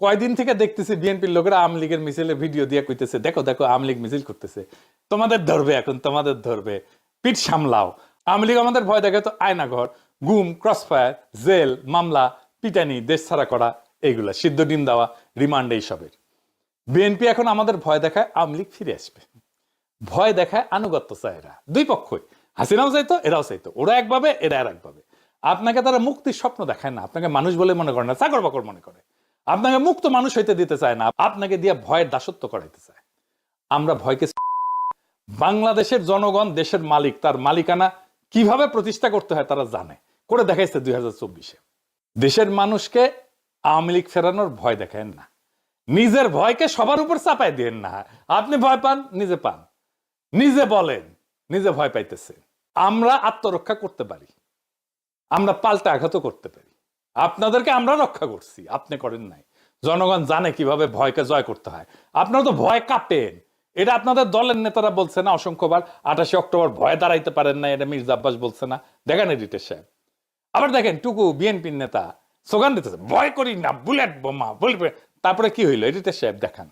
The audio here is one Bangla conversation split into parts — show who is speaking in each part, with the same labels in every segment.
Speaker 1: কয়দিন থেকে দেখতেছি বিএনপির লোকেরা আওয়ামী লীগের মিছিলের ভিডিও দিয়ে কইতেছে, দেখো দেখো, আওয়ামী লীগ মিছিল করতেছে। তোমাদের ধরবে এখন, তোমাদের ধরবে। পিঠ সামলাও। আওয়ামী লীগ আমাদের ভয় দেখে তো আয়নাঘর, গুম, ক্রসফায়ার, জেল, মামলা, পিটানি, দেশ ছাড়া করা, এইগুলা, সিদ্ধ ডিম দেওয়া, রিমান্ড এইসবের। বিএনপি এখন আমাদের ভয় দেখায় আওয়ামী লীগ ফিরে আসবে। ভয় দেখায় আনুগত্য চায় এরা, দুই পক্ষই। হাসিনাও চাইতো, এরাও চাইতো। ওরা একভাবে এরা আর একভাবে আপনাকে তারা মুক্তির স্বপ্ন দেখায় না। আপনাকে মানুষ বলে মনে করে না, চাকর বাকর মনে করে। আপনাকে মুক্ত মানুষ হইতে দিতে চায় না, আপনাকে দিয়ে ভয়ের দাসত্ব করাইতে চায়। আমরা ভয়কে বাংলাদেশের জনগণ, দেশের মালিক, তার মালিকানা কীভাবে প্রতিষ্ঠা করতে হয় তারা জানে। করে দেখাইছে দুই হাজার চব্বিশে। দেশের মানুষকে আওয়ামী লীগ ফেরানোর ভয় দেখায় না। নিজের ভয়কে সবার উপর চাপাই দিয়েন না। আপনি ভয় পান, নিজে পান। নিজে বলেন, নিজে ভয় পাইতেছে আমরা আত্মরক্ষা করতে পারি। আমরা পাল্টা আঘাতও করতে পারি। আপনাদেরকে আমরা রক্ষা করছি, আপনি করেন নাই। জনগণ জানে কীভাবে ভয়কে জয় করতে হয়। আপনারা তো ভয় কাঁপেন এটা আপনাদের দলের নেতারা বলছে না, অসংখ্যবার। আঠাশে অক্টোবর ভয় দাঁড়াইতে পারেন না, এটা মির্জা আব্বাস বলছে না। দেখেন এডিটের সাহেব। আবার দেখেন, টুকু বিএনপির নেতা স্লোগান দিতেছে, ভয় করি না, বুলেট বোমা, বলবে তারপরে কি হইল? এডিটের সাহেব, দেখান।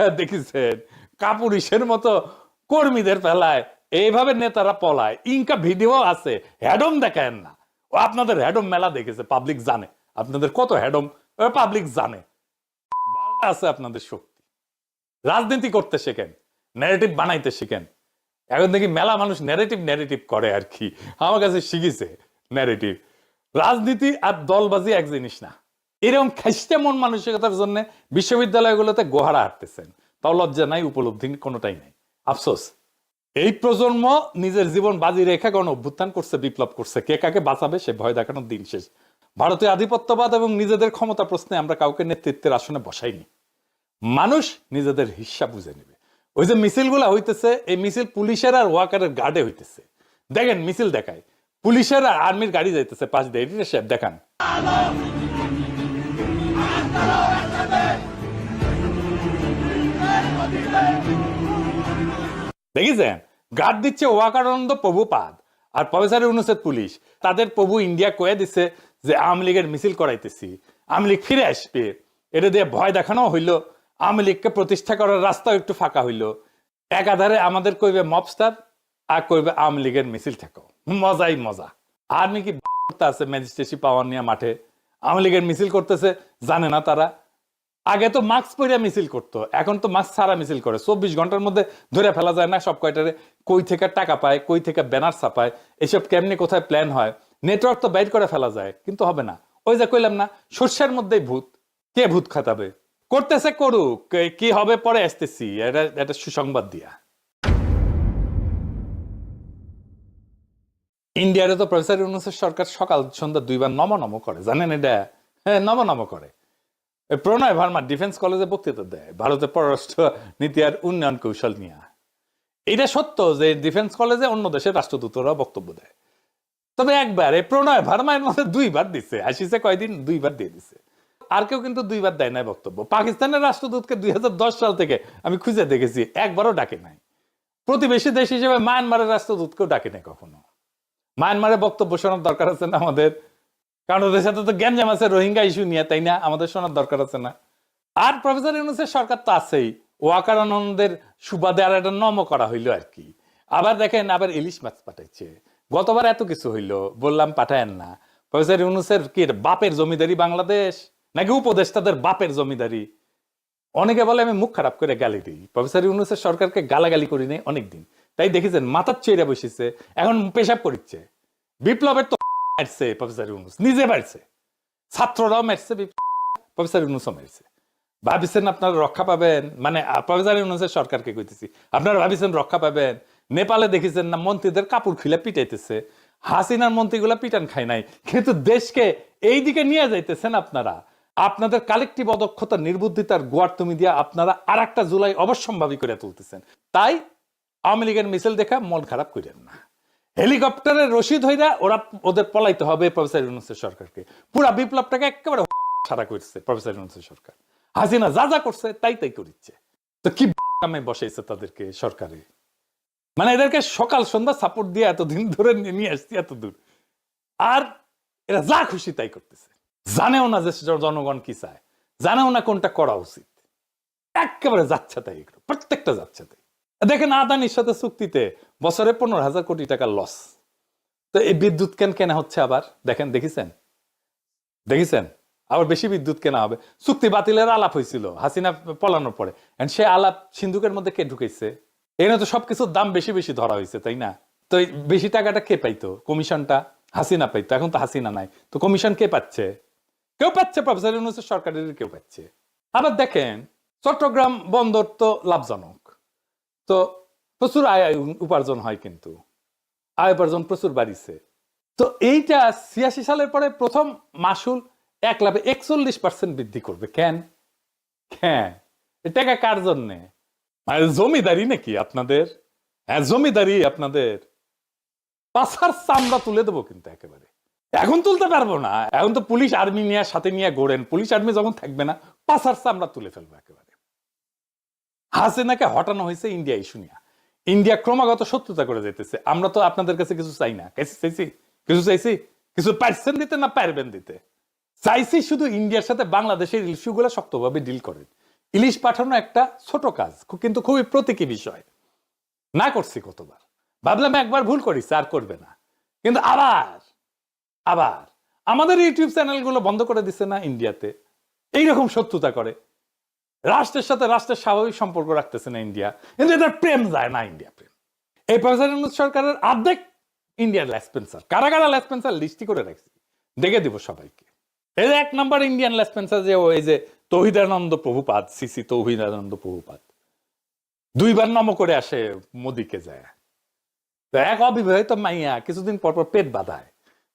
Speaker 1: দেখিছেন? কাপুরিসের মতো কর্মীদের ফেলায়। এইভাবে নেতারা পলায়। ইনকা ভিডিও আছে। হ্যাডম দেখায় না। ও আপনাদের হ্যাডম মেলা দেখেছে পাবলিক জানে। আপনাদের কত হ্যাডম? পাবলিক জানে। আছে আপনাদের শক্তি। রাজনীতি করতে শেখেন ন্যারেটিভ বানাইতে শিখেন। এখন দেখি মেলা মানুষ ন্যারেটিভ ন্যারেটিভ করে আর কি। আমার কাছে শিখেছে ন্যারেটিভ রাজনীতি আর দলবাজি এক জিনিস না। এরকম খাইস্টে মন মানসিকতার জন্য বিশ্ববিদ্যালয়গুলোতে গোহারা হাঁটতেছেন। তাও লজ্জা নাই, উপলব্ধি কোনোটাই নাই। আফসোস। এই প্রজন্ম নিজের জীবন বাজি রেখে কোন অভ্যুত্থান করছে, বিপ্লব করছে, কে কাকে বাঁচাবে সে ভয় দেখানোর দিন শেষ। ভারতীয় আধিপত্যবাদ এবং নিজেদের ক্ষমতা প্রশ্নে আমরা কাউকে নেতৃত্বের আসনে বসাইনি। মানুষ নিজেদের হিসাব বুঝে নেবে। ওই যে মিছিলগুলা হইতেছে, এই মিছিল পুলিশের আর ওয়াকারের গার্ডে হইতেছে। দেখেন, মিছিল দেখায়। পুলিশের আর আর্মির গাড়ি যাইতেছে পাঁচ দিয়ে। দেখান। দেখেছেন? গার্ড দিচ্ছে ওয়াকারানন্দ প্রভুপাদ আর প্রফেসর ইউনুসের পুলিশ। তাদের প্রভু ইন্ডিয়া কয়ে দিচ্ছে যে আওয়ামী লীগের মিছিল করাইতেছি। আওয়ামী লীগ ফিরে আসবে। এটা দিয়ে ভয় দেখানো হইল। আওয়ামী লীগকে প্রতিষ্ঠা করার রাস্তা একটু ফাঁকা হইল। একাধারে আমাদের কইবে মবস্টার আর কইবে আওয়ামী লীগের মিছিল থাকো। মজাই মজা। আর্মি কি করতে আছে ম্যাজিস্ট্রেসি পাওয়ার নিয়ে মাঠে। আওয়ামী লীগের মিছিল করতেছে, জানে না তারা। আগে তো মাস্ক পরে মিছিল করতো, এখন তো মাস্ক ছাড়া মিছিল করে। চব্বিশ ঘণ্টার মধ্যে ধরে ফেলা যায় না সব কয়টারে, কই থেকে টাকা পায়, কই থেকে ব্যানার ছাপায়, এসব কেমনি কোথায় প্ল্যান হয়? নেটওয়ার্ক তো বাইর করে ফেলা যায়, কিন্তু হবে না। ওই যে কইলাম না শস্যের মধ্যেই ভূত, কে ভূত খাতাবে করতেছে করুক, কি হবে পরে আসতেছি, এটা এটা সুসংবাদ দিয়া। ইন্ডিয়ারে তো প্রফেসর ইউনুসের সরকার সকাল সন্ধ্যা দুইবার নম নম করে, জানেন এটা? হ্যাঁ নম নম করে। প্রণয় ভার্মা ডিফেন্স কলেজে বক্তৃতা দেয়, ভারতের পররাষ্ট্র নীতি আর উন্নয়ন কৌশল নিয়ে। এটা সত্য যে ডিফেন্স কলেজে অন্য দেশের রাষ্ট্রদূতরা বক্তব্য দেয়। তবে একবার এই প্রণয় ভার্মার মধ্যে দুইবার দিচ্ছে আসিছে কয়দিন দুইবার দিয়ে দিছে। আর কেউ কিন্তু দুইবার দেয় নাই বক্তব্য। পাকিস্তানের রাষ্ট্রদূতকে দুই হাজার দশ সাল থেকে আমি খুঁজে দেখেছি, একবারও ডাকে নাই। প্রতিবেশী দেশ হিসেবে মায়ানমারের রাষ্ট্রদূতকেও ডাকে নাই কখনো। মায়ানমারে বক্তব্য শোনার দরকার আছে না আমাদের? কারণ ওদের সাথে তো গ্যাঞ্জাম আছে, রোহিঙ্গা ইস্যু নিয়ে, তাই না? আমাদের শোনার দরকার আছে না। আর প্রফেসর ইউনুসের সরকার তো আছেই। ওয়াকার আনন্দের সুবাদে আর একটা নম করা হইল আর কি। আবার দেখেন, আবার ইলিশ মাছ পাঠাইছে। গতবার এত কিছু হইল, বললাম পাঠায়েন না। প্রফেসর ইউনুসের কি বাপের জমিদারি বাংলাদেশ? নাকি উপদেষ্টাদের বাপের জমিদারি? অনেকে বলে, আমি মুখ খারাপ করে গালি দিই। প্রফেসর ইউনুসের সরকারকে গালাগালি করি নাই অনেকদিন। তাই দেখেছেন, মাথার চেয়ে বসেছে, এখন পেশাব করিচ্ছে। বিপ্লবের তো মারছে প্রফেসর ইউনুস নিজে মারছে। ছাত্ররাও মারছে প্রফেসর ইউনুসও মারছে। ভাবিছেন আপনারা রক্ষা পাবেন? মানে প্রফেসর ইউনুসের সরকারকে কইতেছি, আপনারা ভাবিছেন রক্ষা পাবেন? নেপালে দেখেছেন না, মন্ত্রীদের কাপড় খুলে পিটাইতেছে। হাসিনার মন্ত্রীগুলা পিটান খায় নাই। কিন্তু দেশকে এই দিকে নিয়ে যাইতেছেন আপনারা। আপনাদের কালেকটিভ অদক্ষতা, নির্বুদ্ধিতার গোয়ার তুমি দিয়া আপনারা আর একটা জুলাই অবশ্যম্ভাবী করে তুলতেছেন। তাই আওয়ামী লীগের মিছিল দেখা মন খারাপ করেন না। হেলিকপ্টারের রশিদ হইরা ওরা ওদের পলাইতে হবে প্রফেসর ইউনুসের সরকারকে। পুরা বিপ্লবটাকে একেবারে সারা করছে প্রফেসর ইউনুসের সরকার। হাসিনা যা যা করছে তাই তাই করিচ্ছে। তো কি কামে বসাইছে তাদেরকে সরকারে? মানে এদেরকে সকাল সন্ধ্যা সাপোর্ট দিয়ে এতদিন ধরে নিয়ে আসছি এত দূর আর এরা যা খুশি তাই করতেছে। জানেও না যে জনগণ কি চায়। জানেও না কোনটা করা উচিত। একেবারে যাচ্ছে তাই প্রত্যেকটা যাচ্ছে তাই। দেখেন আদানির সাথে চুক্তিতে বছরে পনেরো হাজার কোটি টাকা লস তো এই বিদ্যুৎ কেন কেনা হচ্ছে আবার? দেখেন, দেখেছেন? দেখেছেন? আবার বেশি বিদ্যুৎ কেনা হবে। চুক্তি বাতিলের আলাপ হয়েছিল, হাসিনা পলানোর পরে। And সে আলাপ সিন্ধুকের মধ্যে কে ঢুকেছে? এখানে তো সবকিছুর দাম বেশি বেশি ধরা হয়েছে, তাই না? তো বেশি টাকাটা কে পাইতো? কমিশনটা? হাসিনা পাইতো, এখন তো হাসিনা নাই। তো কমিশন কে পাচ্ছে? কেউ পাচ্ছে, প্রফেসর ইউনুসের সরকারের কেউ পাচ্ছে। আবার দেখেন, চট্টগ্রাম বন্দর তো লাভজনক। তো প্রচুর আয় উপার্জন হয় কিন্তু। আয় উপার্জন প্রচুর বাড়িছে। তো এইটা ছিয়াশি সালের পরে প্রথম মাসুল এক লাভে একচল্লিশ পার্সেন্ট বৃদ্ধি করবে। কেন? হ্যাঁ এ টাকা কার জন্যে? জমিদারি নাকি আপনাদের? হ্যাঁ জমিদারি আপনাদের। পাশার চামড়া তুলে দেবো কিন্তু একেবারে। এখন তুলতে পারব না। এখন তো পুলিশ আর্মি নিয়ে, সাথে নিয়ে গোড়েন। পুলিশ আর্মি যখন থাকবে না পাশার চামড়া তুলে ফেলব একেবারে। হাসিনাকে হটানো হয়েছে ইন্ডিয়া ইস্যু নিয়ে। ইন্ডিয়া ক্রমাগত শত্রুতা করে যেতেছে আমরা তো আপনাদের কাছে কিছু চাই না। কিছু চাইছি? কিছু চাইছি? কিছু পারছেন দিতে না পারবেন দিতে? চাইছি শুধু ইন্ডিয়ার সাথে বাংলাদেশের ইস্যুগুলো শক্তভাবে ডিল করেন। ইলিশ পাঠানো একটা ছোট কাজ কিন্তু খুবই প্রতীকী বিষয়। না করছি কতবার। ভাবলাম একবার ভুল করিস আর করবে না। কিন্তু আবার আবার। আমাদের ইউটিউব চ্যানেলগুলো বন্ধ করে দিচ্ছে না ইন্ডিয়াতে এইরকম শত্রুতা করে। রাষ্ট্রের সাথে রাষ্ট্রের স্বাভাবিক সম্পর্ক রাখতেছে না ইন্ডিয়া। কিন্তু এদের প্রেম যায় না ইন্ডিয়া প্রেম। এই প্রেসিডেন্ট সরকারের অর্ধেক ইন্ডিয়ার ল্যাসপেন্সার কারা কারা ল্যাসপেন্সার লিস্টি করে রাখছি। দেখে দিব সবাইকে। যে এক নম্বর ইন্ডিয়ান ল্যাসপেন্সার যে ওই যে তৌহিদানন্দ প্রভুপাদ, সিসি তৌহিদানন্দ প্রভুপাত দুইবার নম করে আসে মোদিকে যায়। তো এক অবিবাহিত মাইয়া কিছুদিন পর পর পেট বাঁধায়।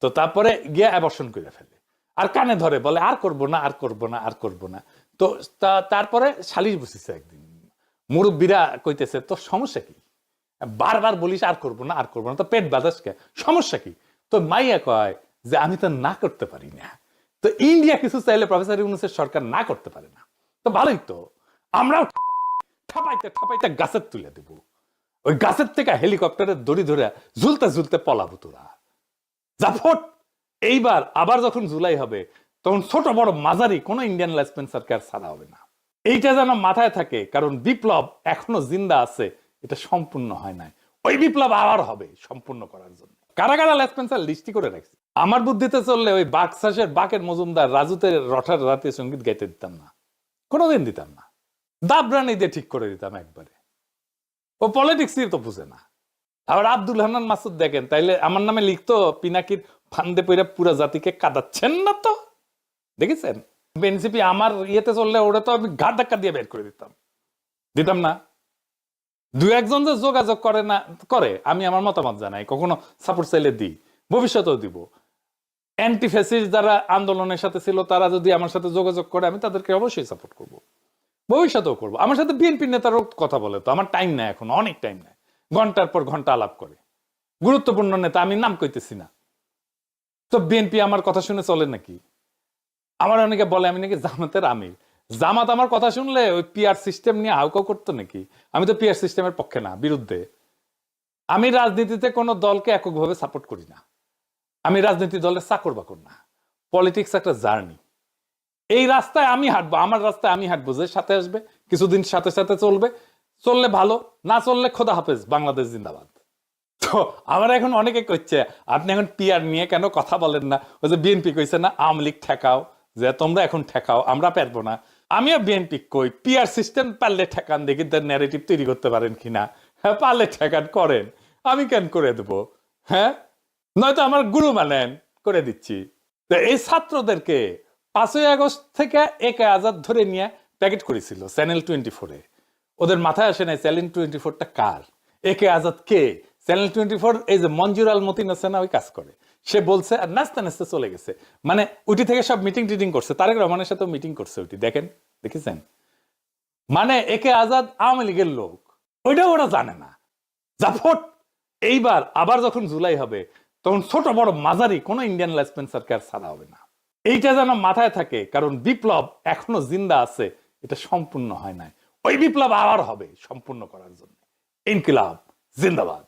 Speaker 1: তো তারপরে গিয়ে অ্যাবর্শন করে ফেলে। আর কানে ধরে বলে, আর করব না, আর করব না, আর করব না। তো তারপরে সালিশ বসেছে একদিন মুরব্বীরা কইতেছে তোর সমস্যা কি বারবার বলিস আর করব না আর করব না তো পেট বাতাস কে সমস্যা কি তো মাইয়া কয় যে আমি তো না করতে পারি না তো ইন্ডিয়া কিছু চাইলে প্রফেসর ইউনুসের সরকার না করতে পারে না তো ভালোই তো আমরাও ঠাপাইতে ঠাপাইতে গাছের তুলে দেব ওই গাছের থেকে হেলিকপ্টারের দড়ি ধরে ঝুলতে ঝুলতে পলাবো তোরা জাফট এইবার আবার যখন জুলাই হবে তখন ছোট বড় মাঝারি কোনো ইন্ডিয়ান লাইসপেন্সারকে আর ছাড়া হবে না। এইটা যেন মাথায় থাকে, কারণ বিপ্লব এখনও জিন্দা আছে, এটা সম্পূর্ণ হয় নাই। ওই বিপ্লব আবার হবে সম্পূর্ণ করার জন্য। কারা কারা লাইসপেন্সার লিস্টি করে রাখছি। আমার বুদ্ধিতে চললে ওই বাক্সাসের বাকের মজুমদার রাজুতে রঠার রাতে সংগীত গাইতে দিতাম না। কোনোদিন দিতাম না। দাবরানি দিয়ে ঠিক করে দিতাম একবারে। ও পলিটিক্সই তো বুঝে না। আবার আব্দুল হান্নান মাসুদ দেখেন, তাইলে আমার নামে লিখতো, পিনাকির ফান্দে পইরা পুরা জাতিকে কাঁদাচ্ছেন না তো? দেখেছেন? এনসিপি আমার ইয়েতে চললে ওটা তো আমি ঘাট ধাক্কা দিয়ে বের করে দিতাম। দিতাম না। দু একজন যে যোগাযোগ করে না, করে, আমি আমার মতামত জানাই। কখনো সাপোর্ট চাইলে দিই। ভবিষ্যতেও দিব। অ্যান্টি ফ্যাসিস্ট যারা আন্দোলনের সাথে ছিল, তারা যদি আমার সাথে যোগাযোগ করে, আমি তাদেরকে অবশ্যই সাপোর্ট করব। ভবিষ্যতেও করব। আমার সাথে বিএনপি নেতারও কথা বলে তো, আমার টাইম নাই এখন, অনেক টাইম নাই। ঘণ্টার পর ঘণ্টা আলাপ করে। গুরুত্বপূর্ণ নেতা, আমি নাম কইতেছি না। তো বিএনপি আমার কথা শুনে চলে নাকি? আমার অনেকে বলে, আমি নাকি জামাতের আমির? জামাত আমার কথা শুনলে ওই পিয়ার সিস্টেম নিয়ে হাউকাউ করতো নাকি? আমি তো পিয়ার সিস্টেমের পক্ষে না, বিরুদ্ধে। আমি রাজনীতিতে কোনো দলকে এককভাবে সাপোর্ট করি না। আমি রাজনীতি দলের চাকর বাকর না। পলিটিক্স একটা জার্নি এই রাস্তায় আমি হাঁটবো, আমার রাস্তায় আমি হাঁটবো, যে সাথে আসবে, কিছুদিন সাথে সাথে চলবে। চললে ভালো, না চললে খোদা হাফেজ, বাংলাদেশ জিন্দাবাদ। তো আমার এখন অনেকে কইছে, আপনি এখন পিয়ার নিয়ে কেন কথা বলেন না? ওই যে বিএনপি কইছে না, আওয়ামী লীগ ঠেকাও। যে তোমরা এখন ঠেকাও, আমরা পারব না। আমিও বিএনপি কই পিআর সিস্টেম পারলে ঠেকান দেখি তার ন্যারেটিভ তৈরি করতে পারেন কিনা। হ্যাঁ পারলে ঠেকান করেন। আমি কেন করে দেবো? হ্যাঁ? নয়তো আমার গুরু মানেন, করে দিচ্ছি। এই ছাত্রদেরকে পাঁচই আগস্ট থেকে একে আজাদ ধরে নিয়ে প্যাকেট করেছিল চ্যানেল টোয়েন্টি ফোরে ওদের মাথায় আসে নাই চ্যানেল টোয়েন্টি ফোরটা কার? একে আজাদ কে? চ্যানেল টোয়েন্টি ফোর এই যে মঞ্জুর আল মতিন আছে না ওই কাজ করে। সে বলছে, আর নাচতে নাচতে চলে গেছে। মানে উটি থেকে সব মিটিং টিটিং করছে। তারেক রহমানের সাথেও মিটিং করছে উটি। দেখেন, দেখেছেন? মানে একে আজাদ আওয়ামী লীগের লোক। ওইটা ওরা জানে না। জাফট এইবার আবার যখন জুলাই হবে, তখন ছোট বড় মাঝারি কোনো ইন্ডিয়ান লাইসপেন্সারকে আর ছাড়া হবে না। এইটা যেন মাথায় থাকে, কারণ বিপ্লব এখনও জিন্দা আছে, এটা সম্পূর্ণ হয় নাই। ওই বিপ্লব আবার হবে সম্পূর্ণ করার জন্য। ইনকিলাব, জিন্দাবাদ।